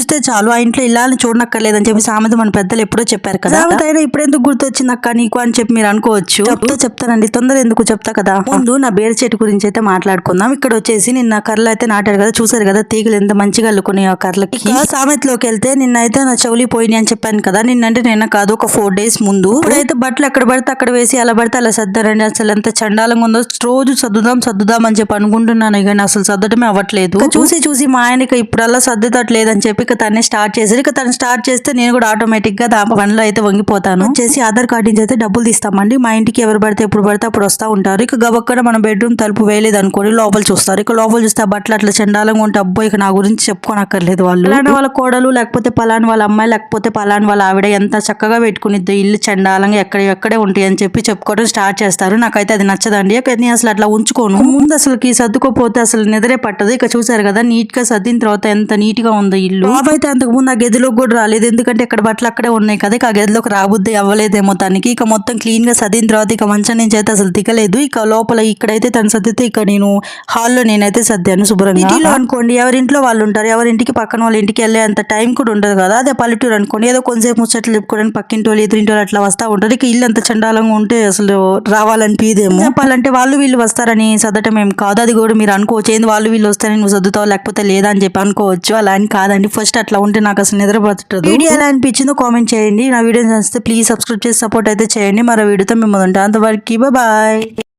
చూస్తే చాలు ఆ ఇంట్లో ఇల్లాలని చూడనక్కర్లేదని చెప్పి సామెత మన పెద్దలు ఎప్పుడో చెప్పారు కదా. అయినా ఇప్పుడు ఎందుకు గుర్తొచ్చింది అక్క నీకు అని చెప్పి మీరు అనుకోవచ్చు. చెప్తా చెప్తానండి తొందర ఎందుకు చెప్తా కదా. ముందు నా బేర చెట్టు గురించి అయితే మాట్లాడుకుందాం. ఇక్కడ వచ్చేసి నిన్న కర్రలు అయితే నాటాడు కదా చూసారు కదా తీగలు ఎంత మంచిగా అల్లుకునే ఆ కర్రలకి. సామెతలోకి వెళ్తే నిన్న అయితే నా చెవులి పోయినాయి అని చెప్పాను కదా నిన్నంటే నిన్న కాదు ఒక ఫోర్ డేస్ ముందు. ఇప్పుడైతే బట్టలు ఎక్కడ పడితే అక్కడ వేసి అలా పడితే అలా సర్దారండి. అసలు ఎంత చండాలంగా ఉందో రోజు సర్దుదాం సర్దుదాం అని చెప్పి అనుకుంటున్నాను. కానీ అసలు సర్దటమే అవ్వట్లేదు. చూసి చూసి మా ఆయనకి ఇప్పుడల్లా సర్దుతట్లేదు అని చెప్పి ఇక తనే స్టార్ట్ చేశారు ఇక తను స్టార్ట్ చేస్తే నేను కూడా ఆటోమేటిక్గా పనిలో అయితే వంగిపోతాను. చేసి ఆధార్ కార్డు నుంచి అయితే డబ్బులు తీస్తామండి. మా ఇంటికి ఎవరు పడితే ఎప్పుడు పడితే అప్పుడు వస్తా ఉంటారు. ఇక గబక్కడ మన బెడ్రూమ్ తలుపు వేయలేదు అనుకోని లోపల చూస్తారు. ఇక లోపల చూస్తే బట్టలు అట్లా చండాలంగా ఉంటే అబ్బో ఇక నా గురించి చెప్పుకోనక్కర్లేదు వాళ్ళు. పలానా వాళ్ళ కోడలు లేకపోతే పలాన్ వాళ్ళ అమ్మాయి లేకపోతే పలాన్ వాళ్ళ ఆవిడ ఎంత చక్కగా పెట్టుకునిద్ది ఇల్లు చండాలంగా ఎక్కడ ఎక్కడే ఉంటాయి అని చెప్పి చెప్పుకోవడం స్టార్ట్ చేస్తారు. నాకైతే అది నచ్చదండి. ఇక నేను అసలు అట్లా ఉంచుకోను. ముందు అసలుకి సర్దుకోపోతే అసలు నిద్రే పట్టదు. ఇక చూసారు కదా నీట్గా సర్దిన తర్వాత ఎంత నీట్గా ఉందో ఇల్లు. బాబు అయితే అంతకు ముందు ఆ గదిలోకి కూడా రాలేదు. ఎందుకంటే ఇక్కడ బట్టలు అక్కడే ఉన్నాయి కదా. ఇక ఆ గదిలోకి రాబుద్ది అవ్వలేదేమో తనకి. ఇక మొత్తం క్లీన్గా సర్దిన తర్వాత ఇక మంచం నుంచి అయితే అసలు దిగలేదు. ఇక లోపల ఇక్కడైతే తను సర్దితే ఇక నేను హాల్లో నేనైతే సర్దాను శుభ్రంగా. సిటీలో అనుకోండి ఎవరింట్లో వాళ్ళు ఉంటారు ఎవరింటికి పక్కన వాళ్ళ ఇంటికి వెళ్ళే అంత టైం కూడా ఉండదు కదా. అదే పల్లెటూరు అనుకోండి ఏదో కొంచెంసేపు ముచ్చట్లు చెప్పుకోవడానికి పక్కింటి వాళ్ళు ఎదురింటి వాళ్ళు అట్లా వస్తా ఉంటారు. ఇక ఇల్లు అంత చండాలంగా ఉంటే అసలు రావాలనిపిదేమో. చెప్పాలంటే వాళ్ళు వీళ్ళు వస్తారని సర్దటం ఏం కాదు. అది కూడా మీరు అనుకోవచ్చు. ఏంది వాళ్ళు వీళ్ళు వస్తారని నువ్వు సర్దుతావు లేకపోతే లేదా అని చెప్పి అనుకోవచ్చు. అలా అని కాదండి. ఫస్ట్ అట్లా ఉంటే నాకు అసలు నిద్ర పట్టదు. వీడియో ఎలా అనిపించిందో కామెంట్ చేయండి. నా వీడియో నచ్చితే ప్లీజ్ సబ్స్క్రైబ్ చేసి సపోర్ట్ అయితే చేయండి. మరో వీడియోతో మేము ఉంటాం. అంతవరకు బాయ్